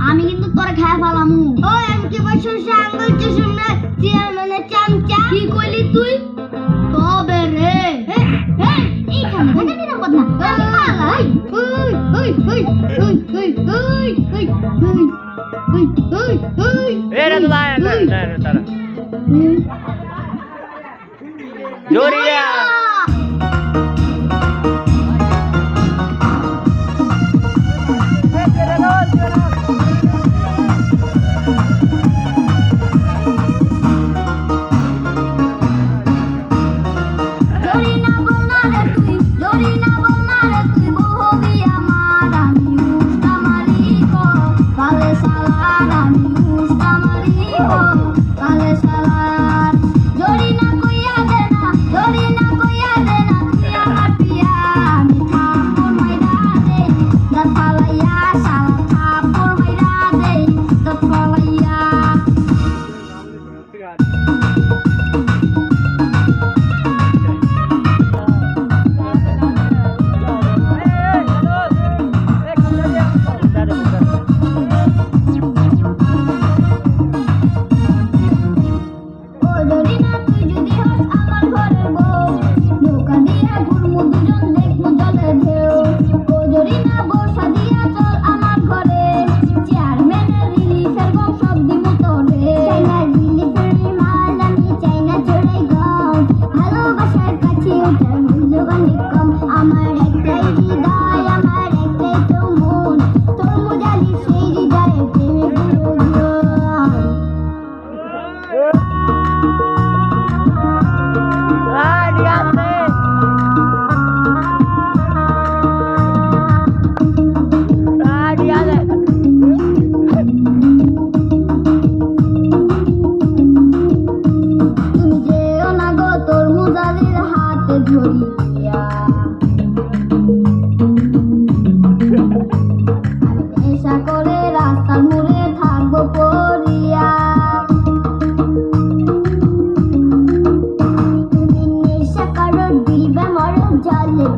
আমি কিন্তু তোর খায় পালাম ও এমকে বসে আঙ্গুল চুষুন না চিয়ার মানে চামচা কি কইলি তুই তবে রে এইখানে না ওই ওই ওই ওই ওই ওই ওই ওই ওই ওই ওই জোরিয়া Kapalaya.